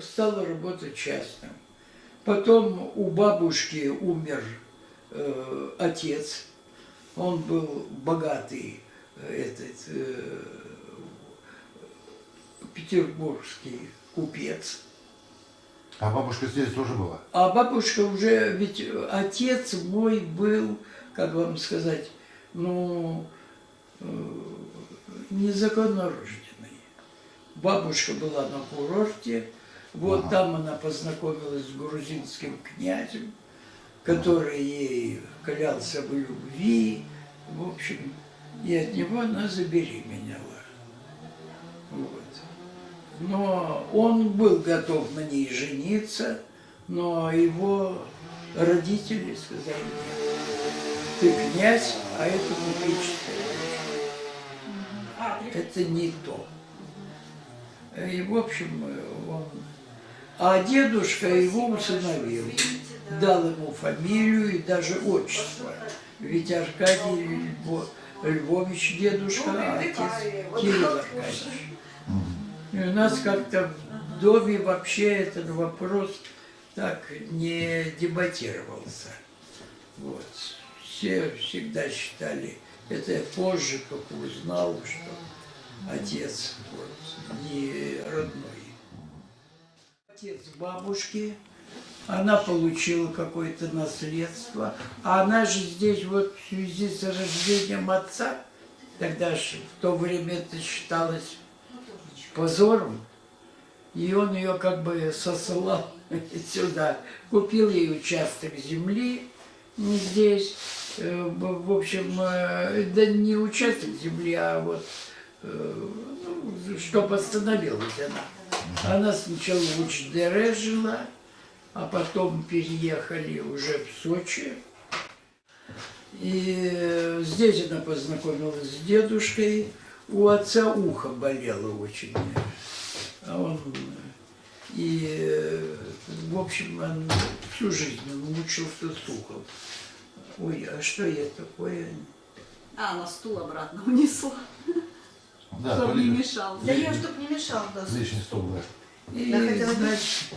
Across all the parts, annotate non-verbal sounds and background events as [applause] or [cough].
стал работать частным. Потом у бабушки умер э, отец. Он был богатый э, этот э, петербургский купец. А бабушка здесь тоже была? А бабушка уже, ведь отец мой был, как вам сказать, ну, э, незаконно рожденный. Бабушка была на курорте, вот Ага. там она познакомилась с грузинским князем, который ей клялся в любви, в общем, и от него она забеременела. Вот. Но он был готов на ней жениться, но его родители сказали, нет, ты князь, а это купеческая. Это не то. И, в общем, он... А дедушка его усыновил, дал ему фамилию и даже отчество. Ведь Аркадий Льво- Львович дедушка, а отец Кирилл Аркадьевич. И у нас как-то в доме вообще этот вопрос так не дебатировался. Вот. Все всегда считали, это я позже только узнал, что отец вот, не родной. Отец бабушки, она получила какое-то наследство, а она же здесь вот в связи с рождением отца, тогда же в то время это считалось позором. И он ее как бы сослал [laughs] сюда. Купил ей участок земли здесь. Э, В общем, э, да не участок земли, а вот э, ну, что постановилась она. Она сначала в Учдере жила, а потом переехали уже в Сочи. И э, здесь она познакомилась с дедушкой. У отца ухо болело очень. А он... э, И, э, в общем, он всю жизнь он мучился с ухом. Ой, а что я такое? А, она стул обратно унесла, Да, чтобы не мешал. Да я чтоб не мешал, да. Лишний стол, да. И, Да, хотела бы- значит,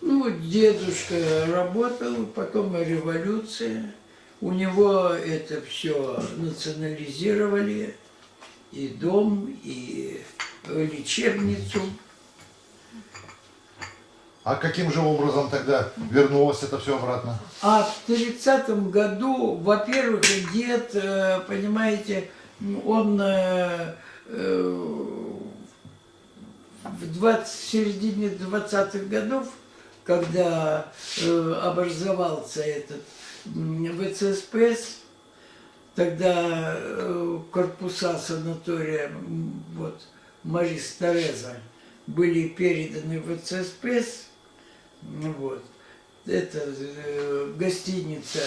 ну, вот дедушка работал, потом революция. У него это все национализировали, и дом, и лечебницу. А каким же образом тогда вернулось это все обратно? А в тридцатом году, во-первых, дед, э, понимаете, он э, в 20, середине 20-х годов, когда э, образовался этот ВЦСПС, тогда э, корпуса санатория вот, Марис Тереза были переданы в ВЦСПС, вот. Это э, гостиница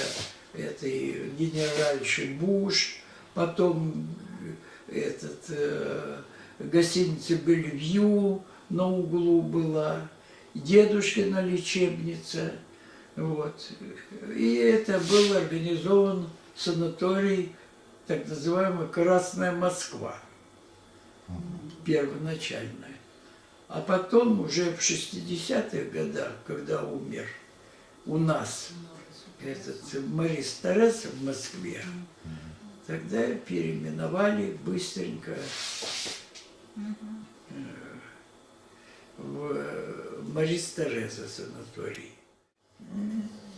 этой генеральши Буш, потом э, этот э, гостиница Бельвью на углу была, дедушкина лечебница, вот. И это был организован санаторий, так называемый Красная Москва, первоначальная. А потом уже в 60-х годах, когда умер у нас этот Марис Терес в Москве, тогда переименовали быстренько э, в Марис Тереза санаторий.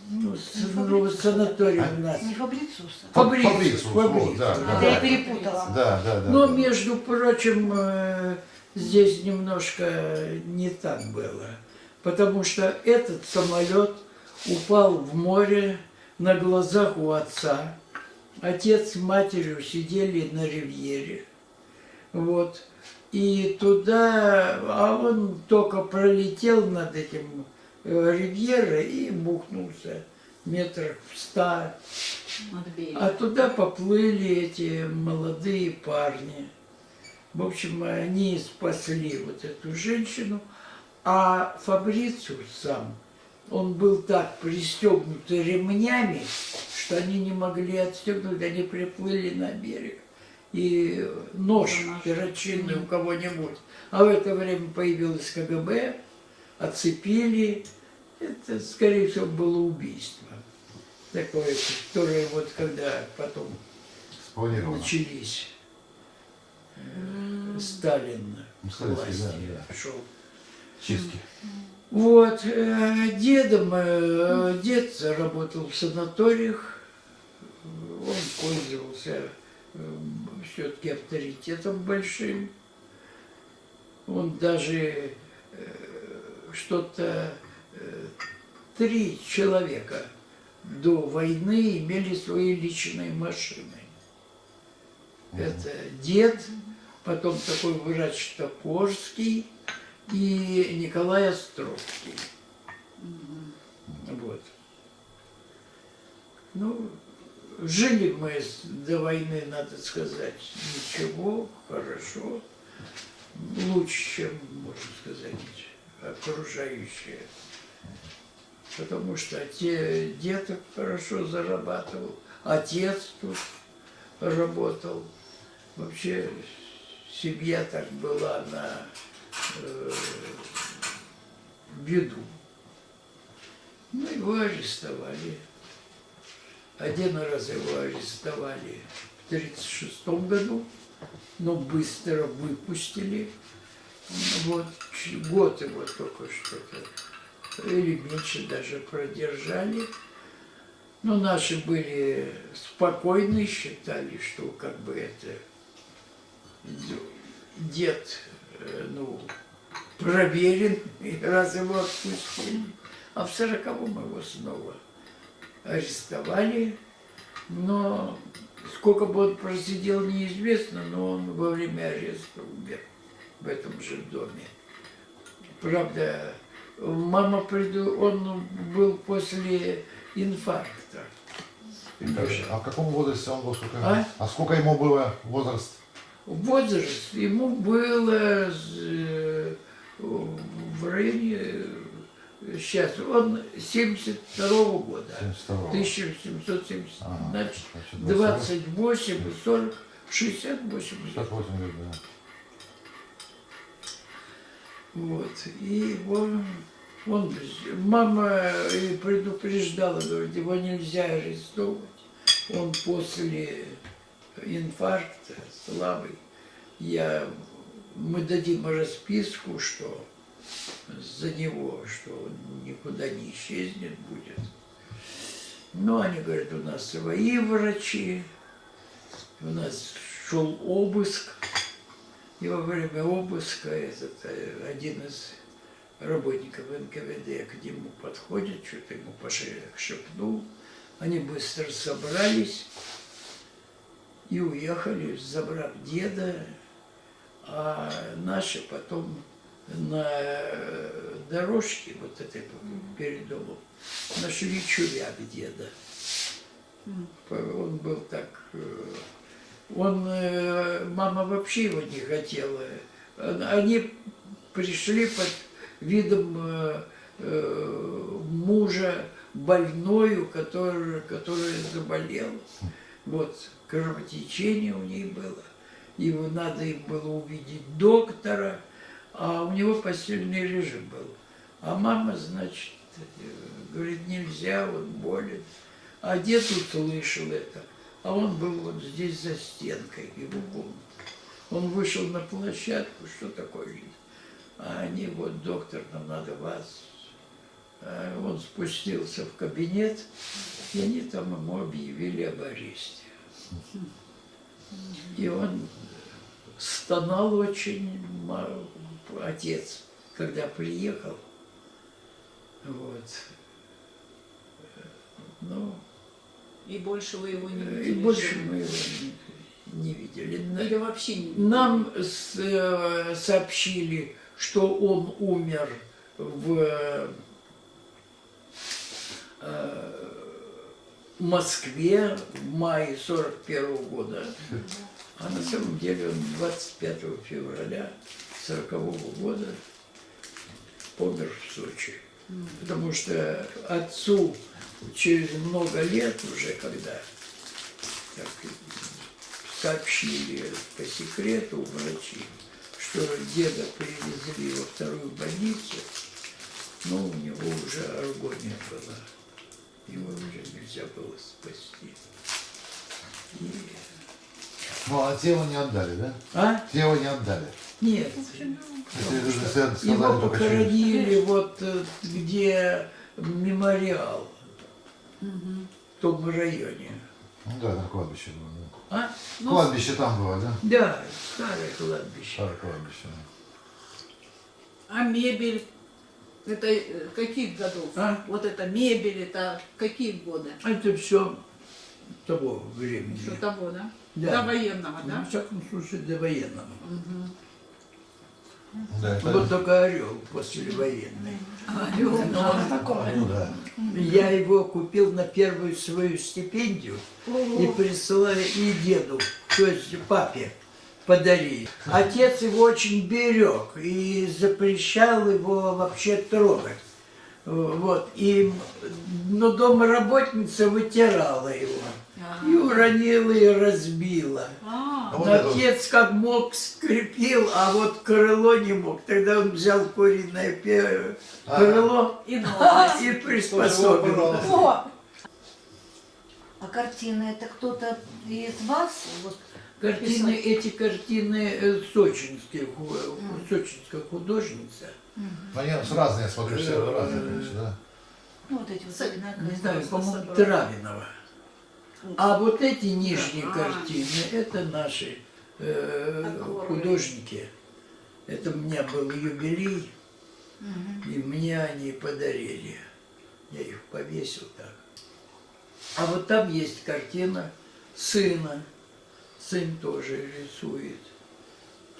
Ну, ну, санаторий у нас. Не Фабрициуса. Фабрициус, Фабрициус, Фабрициус. вот, да, да. Это я перепутала. Да, да, да. Но, да. между прочим, э, здесь немножко не так было. Потому что этот самолет упал в море на глазах у отца. Отец с матерью сидели на ривьере. Вот. И туда, а он только пролетел над этим э, ривьерой и бухнулся метрах в ста. А туда поплыли эти молодые парни. В общем, они спасли вот эту женщину, а Фабрициус сам, он был так пристегнут ремнями, что они не могли отстегнуть, они приплыли на берег. И нож перочинный у кого-нибудь. А в это время появилась КГБ, оцепили. Это, скорее всего, было убийство. Такое, которое вот когда потом начались, Сталин Ну, к Сталинский, власти да, да. шел. Чистки. Вот, э, дедом, э, дед работал в санаториях, он пользовался все-таки авторитетом большим. Он даже э, что-то э, три человека до войны имели свои личные машины. Это дед, потом такой врач Топорский и Николай Островский. Вот. Ну, жили мы до войны, надо сказать, ничего, хорошо. Лучше, чем, можно сказать, окружающие. Потому что те, дед хорошо зарабатывал, отец тут работал. Вообще семья так была на беду. Ну, его арестовали. Один раз его арестовали в 1936 году, но быстро выпустили. Вот, год его только что-то, или меньше даже продержали. Но наши были спокойны, считали, что как бы это дед, э, ну, проверен, и раз его отпустили. А в сороковом его снова арестовали, но сколько бы он просидел, неизвестно, но он во время ареста умер в этом же доме. Правда, мама приду, он был после инфаркта. А в каком возрасте он был? Сколько, А? а сколько ему было возраст? Возраст ему было э, в районе, сейчас, он 72 года, 72 1770, Ага, значит, значит, 28 и 40, 68 лет. 68 лет, да. Вот. И он, он, мама предупреждала, говорит, его нельзя арестовывать. Он после инфаркта слабый. Я, мы дадим расписку, что за него, что он никуда не исчезнет будет. Но они говорят, у нас свои врачи, у нас шел обыск, и во время обыска этот э, один из работников НКВД к нему подходит, что-то ему по шепнул. Они быстро собрались и уехали, забрав деда, а наши потом на э, дорожке вот этой перед домом нашли чуряк деда. Он был так э, он, э, мама вообще его не хотела. Они пришли под видом мужа больною, который, которая заболела. Вот, кровотечение у ней было. И надо им было увидеть доктора, а у него постельный режим был. А мама, значит, э, говорит, нельзя, он болен. А дед услышал это. А он был вот здесь за стенкой, его комната. Он вышел на площадку, что такое жизнь? А они, вот, доктор, нам надо вас. А он спустился в кабинет, и они там ему объявили об аресте. И он стонал очень, отец, когда приехал. Вот. Ну, И больше вы его не и видели? больше живым? мы его не, не видели. На- Или вообще не видели? Нам с- э, сообщили, что он умер в э, Москве в мае 41 года, а на самом деле он 25 февраля 40 года помер в Сочи. Потому что отцу через много лет уже, когда так, сообщили по секрету врачи, что деда перевезли во вторую больницу, Но у него уже аргония была. Его уже нельзя было спасти. И- Ну, а тело не отдали, да? А? Тело не отдали. Нет. Если вы же сказали Его похоронили вот э, где мемориал, в том районе. Ну да, на кладбище было, да. А? Ну, Кладбище там было, да? Да, старое кладбище. Старое кладбище. да. А мебель? Это э, каких годов? А? Вот это мебель, это какие годы? Это все того времени. Что того, да? Да. До военного, Ну, да? во всяком случае, до военного. Да, это... Вот только орел послевоенный. Орел. Ну да. Я его купил на первую свою стипендию и присылали и деду, то есть папе подарили. Отец его очень берег и запрещал его вообще трогать. Вот. И, но домработница вытирала его. И уронила, и разбила. А, А Но отец как мог скрепил, а вот крыло не мог. Тогда он взял куриное пе- А. крыло и новость. [laughs] и приспособил. А картины это кто-то из вас? Вот, Картины, эти картины э, сочинские, ху- сочинская художница. Они с разные, я смотрю, все разные, конечно, да. ну, вот эти вот одинаковые. Не знаю, по-моему. Травинова. А вот эти нижние Ага. картины, это наши э, художники. Это у меня был юбилей, и мне они подарили. Я их повесил так. А вот там есть картина сына. Сын тоже рисует.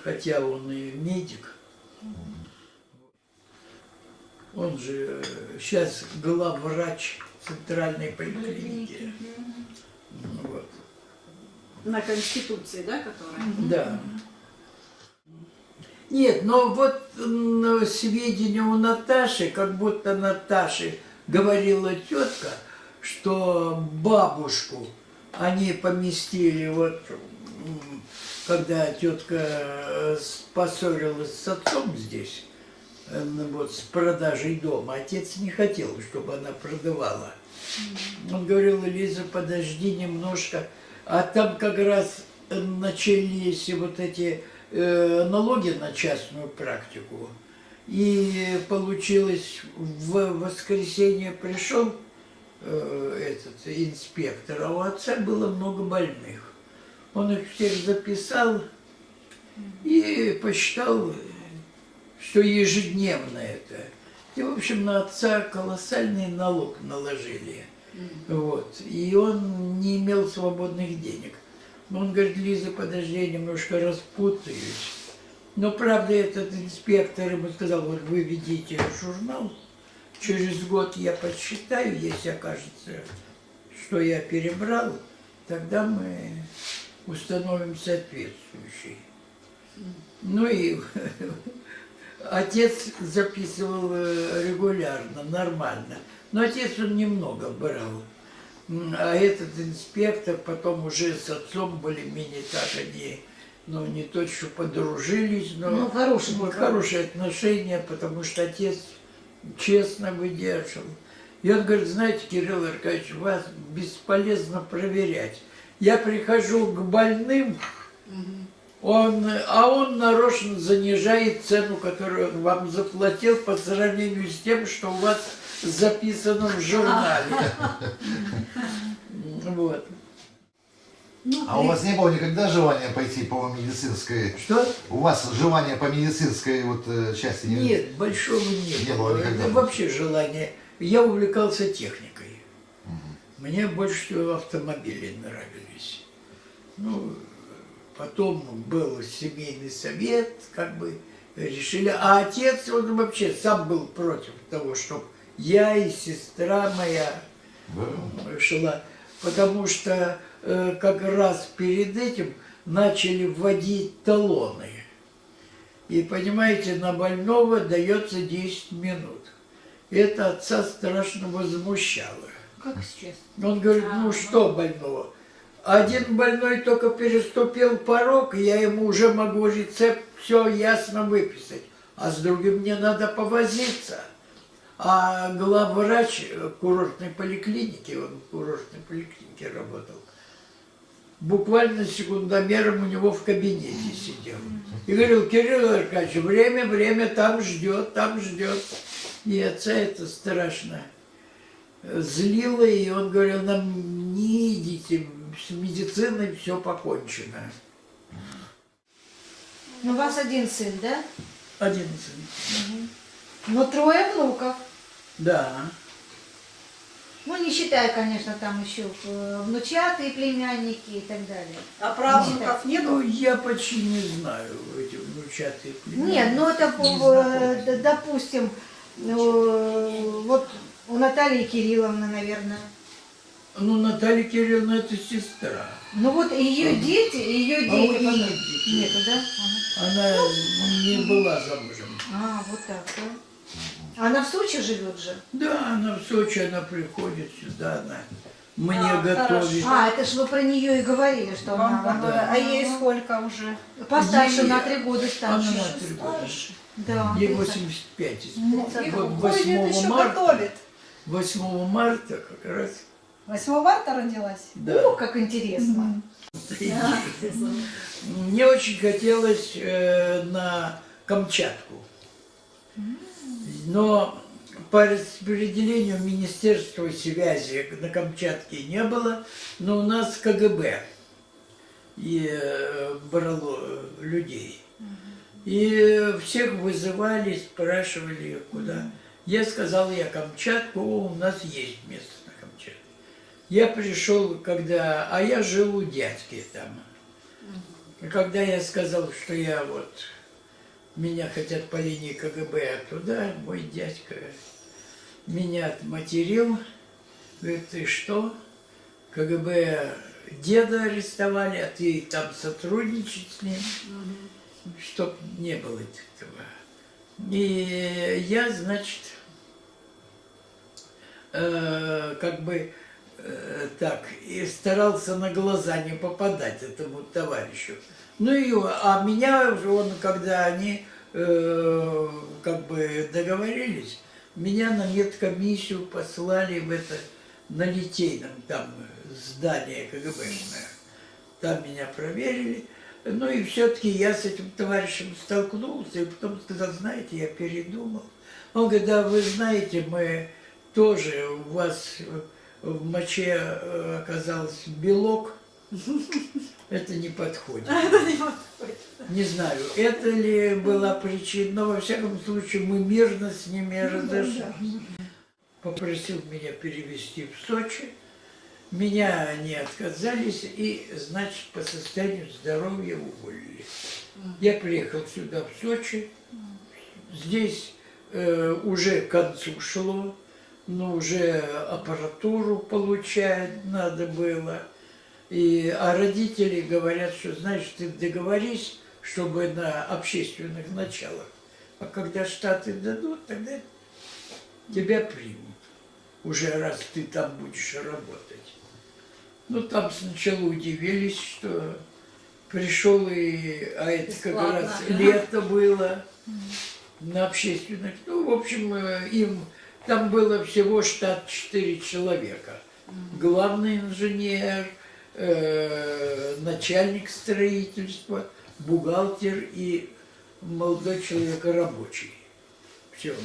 Хотя он и медик. Он же сейчас главврач центральной поликлиники. Вот. на Конституции, да, которая? Да. Нет, но вот м, сведения у Наташи, как будто Наташе говорила тетка, что бабушку они поместили вот, когда тетка э, поссорилась с отцом здесь, э, ну, вот с продажей дома, отец не хотел, чтобы она продавала. Он говорил, Лиза, подожди немножко. А там как раз начались вот эти э, налоги на частную практику. И получилось, в воскресенье пришел этот инспектор, а у отца было много больных. Он их всех записал и посчитал, что ежедневно это. И, в общем, на отца колоссальный налог наложили. Вот. И он не имел свободных денег. Но он говорит, Лиза, подожди, я немножко распутаюсь. Но, правда, этот инспектор ему сказал, вот вы ведите журнал, через год я подсчитаю, если окажется, что я перебрал, тогда мы установим соответствующий. Ну и [laughs] отец записывал э, регулярно, нормально. Но отец он немного брал. А этот инспектор потом уже с отцом более-менее так они, ну не то, что подружились, но Ну, хорошие ну, были. хорошие отношения, потому что отец честно выдержал. И он говорит, знаете, Кирилл Аркадьевич, вас бесполезно проверять. Я прихожу к больным, он, а он нарочно занижает цену, которую он вам заплатил по сравнению с тем, что у вас записано в журнале. [laughs] Вот. Ну, А у вас не было никогда желания пойти по медицинской... Что? У вас желания по медицинской вот э, части не... Нет, большого не, Не было. было никогда. Это вообще желание. Я увлекался техникой. Мне больше всего автомобили нравились. Ну, потом был семейный совет, как бы решили. А отец, он вообще сам был против того, чтобы я и сестра моя Да. шла, потому что э, как раз перед этим начали вводить талоны. И понимаете, на больного дается 10 минут. Это отца страшно возмущало. Как сейчас? Он говорит, ну что больного? Один больной только переступил порог, я ему уже могу рецепт все ясно выписать. А с другим мне надо повозиться. А главврач курортной поликлиники, он в курортной поликлинике работал, буквально секундомером у него в кабинете сидел. И говорил, Кирилл Аркадьевич, время, время там ждет, там ждет. И отца это страшно злило, и он говорил, нам не идите, с медициной все покончено. Ну, у вас один сын, да? Один сын. Но трое внуков. Да. Ну, не считая, конечно, там еще э, внучаты, племянники и так далее. А правнуков Ну, нету? я почти не знаю эти внучатые племянники. Нет, ну это, Не э, допустим, э, вот у Натальи Кирилловны, наверное. Ну, Наталья Кирилловна это сестра. Ну вот ее дети, ее А у дети. нее потом- детей. Нету, да? Ага. Она не была замужем. А, вот так, да. Она в Сочи живет же. Да, она в Сочи, она приходит сюда, она мне А, готовит. А, это ж вы про нее и говорили, что она, Вам- да. А ей сколько уже? постарше Ей- на три года старше. Она на три года. Да. Ей это- 85 Ну, Вот уходит, 8 еще марта, готовит. 8 марта как раз, 8 марта родилась? да. О, как интересно. Мне очень хотелось э, на Камчатку. Но по распределению Министерства связи на Камчатке не было, но у нас КГБ и э, брало э, людей. И всех вызывали, спрашивали, куда. Я сказал, я Камчатку, у нас есть место на Камчатке. Я пришел, когда... А я жил у дядьки там. И когда я сказал, что я вот... Меня хотят по линии КГБ туда, мой дядька меня отматерил. Говорит, ты что? КГБ деда арестовали, а ты там сотрудничать с ним, чтоб не было этого. И я, значит, э, как бы э, так, и старался на глаза не попадать этому товарищу. Ну и, а меня уже он, когда они э, как бы договорились, меня на медкомиссию послали в это, на Литейном, там здание КГБшное. Там меня проверили. Ну и все-таки я с этим товарищем столкнулся, и потом сказал, знаете, я передумал. Он говорит, да, вы знаете, мы тоже, у вас в моче э, оказался белок, [laughs] это не подходит. Не знаю, это ли была причина, но во всяком случае мы мирно с ними разошлись. Попросил меня перевести в Сочи. Меня они отказались и, значит, по состоянию здоровья уволили. Я приехал сюда, в Сочи. Здесь э, уже к концу шло, но уже аппаратуру получать надо было. И, а родители говорят, что, знаешь, ты договорись, чтобы на общественных началах. А когда Штаты дадут, тогда тебя примут. Уже раз ты там будешь работать. Ну, там сначала удивились, что пришел и... А это как Бесплатно. раз лето было на общественных. Ну, в общем, э, им... Там было всего штат 4 человека. Главный инженер, э, начальник строительства, бухгалтер и молодой человек рабочий. Все.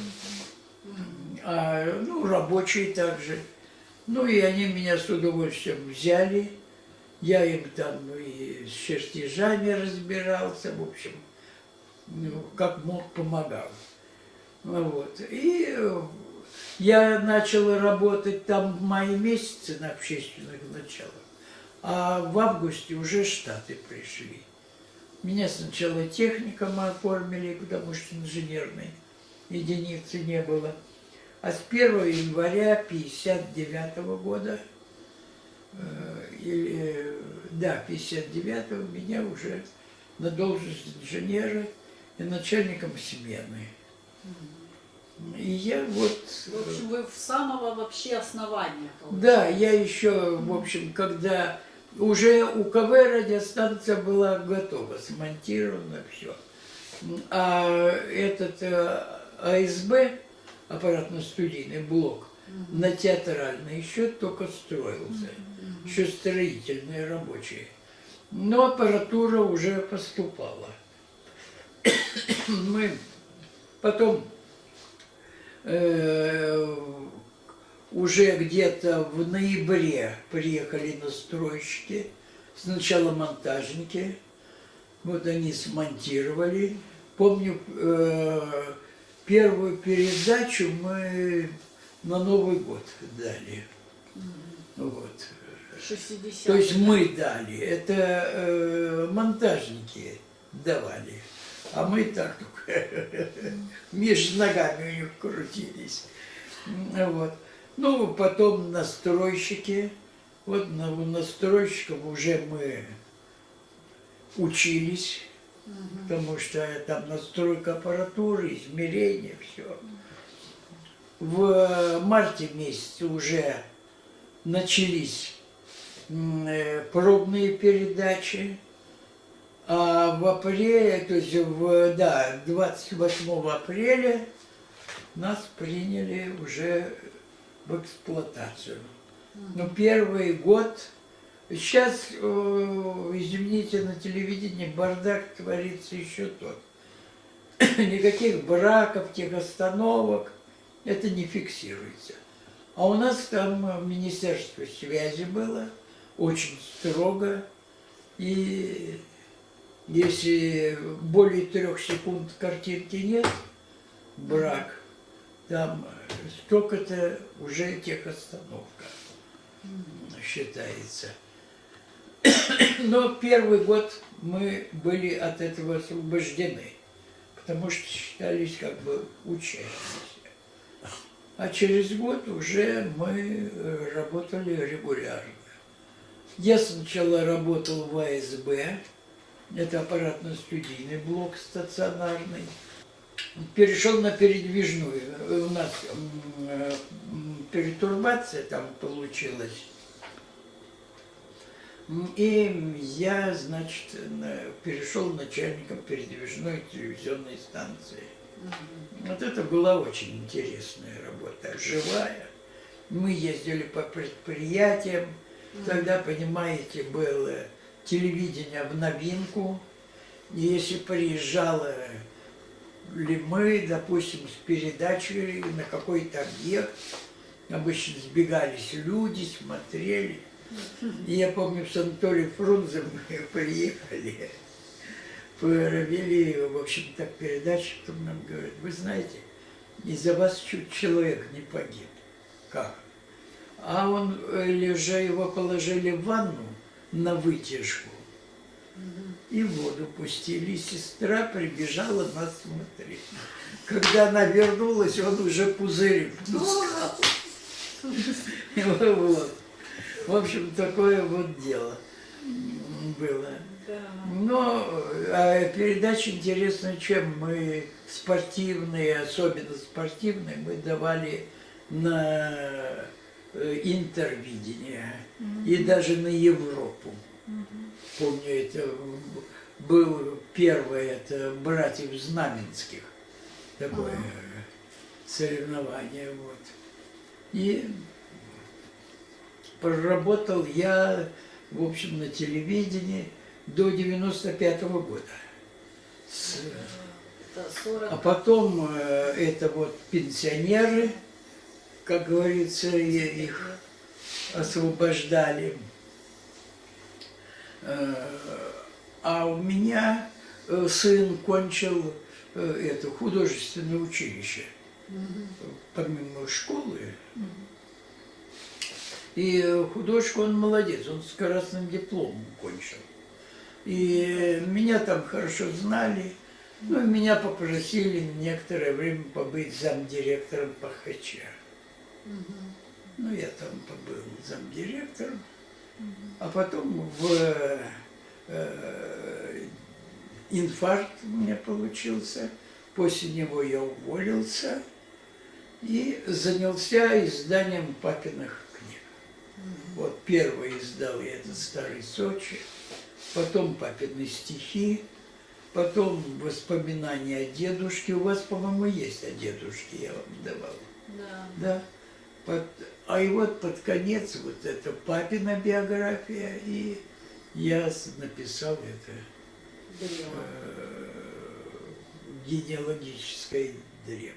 А, ну, рабочие также. Ну, и они меня с удовольствием взяли. Я им там и с чертежами разбирался, в общем, ну, как мог, помогал. Ну, Вот. И я начал работать там в мае месяце на общественных началах, а в августе уже штаты пришли. Меня сначала техником оформили, потому что инженерной единицы не было. А с 1 января 59 года, э, или, э, да, 59 меня уже на должность инженера и начальником смены. И я вот... В общем, вы в самого вообще основания. Да, я еще, в общем, когда уже у КВ радиостанция была готова, смонтирована, все. А этот э, АСБ, аппаратно-студийный блок, на театральный еще только строился. Еще строительные рабочие. Но аппаратура уже поступала. [coughs] Мы потом э, уже где-то в ноябре приехали настройщики, сначала монтажники, вот они смонтировали. Помню, э, первую передачу мы на Новый год дали. Вот. 60 То есть мы дали, это э, монтажники давали, а мы так только [laughs] между ногами у них крутились. Вот. Ну, потом настройщики, вот на, настройщиков уже мы учились, потому что там настройка аппаратуры, измерения, все. В марте месяце уже начались э, пробные передачи, а в апреле, то есть в, да, 28 апреля нас приняли уже в эксплуатацию. Но первый год, сейчас, извините, на телевидении бардак творится еще тот. [coughs] Никаких браков, тех остановок, это не фиксируется. А у нас там Министерство связи было, очень строго. И если более трех секунд картинки нет, брак, там столько-то уже техостановка считается. [coughs] Но первый год мы были от этого освобождены, потому что считались как бы учащимися. А через год уже мы э, работали регулярно. Я сначала работал в АСБ, это аппаратно-студийный блок стационарный. Перешел на передвижную. У нас э, перетурбация там получилась. И я, значит, на- перешел начальником передвижной телевизионной станции. Вот это была очень интересная работа, живая. Мы ездили по предприятиям. Тогда, понимаете, было телевидение в новинку. И если приезжала ли мы, допустим, с передачей на какой-то объект, обычно сбегались люди, смотрели. И я помню, с Анатолием Фрунзе [laughs] мы приехали, провели, в общем, так передачу, потом нам говорят, вы знаете, из-за вас чуть человек не погиб. Как? А он, э, или же его положили в ванну на вытяжку, и в воду пустили. И сестра прибежала нас смотреть. Когда она вернулась, он уже пузырь пускал. Вот. В общем, такое вот дело было. Но а передача интересна, чем мы спортивные, особенно спортивные, мы давали на э, интервидение и даже на Европу. Помню, это был первое, это братьев Знаменских, такое соревнование. Вот. И проработал я, в общем, на телевидении до 95 года. С- Это 40 а потом э, это вот пенсионеры, как говорится, их освобождали. Э, А у меня э, сын кончил э, это художественное училище, помимо школы. И художку он молодец, он с красным дипломом кончил. И меня там хорошо знали. Ну, и меня попросили некоторое время побыть замдиректором Пахача. Ну, я там побыл замдиректором. А потом в э, инфаркт у меня получился. После него я уволился и занялся изданием папиных книг. Вот первый издал я этот старый Сочи, потом папины стихи, потом воспоминания о дедушке. У вас, по-моему, есть о дедушке, я вам давал. Да. Да. Под- а и вот под конец вот это папина биография, и я написал это Древо. э, генеалогическое древо.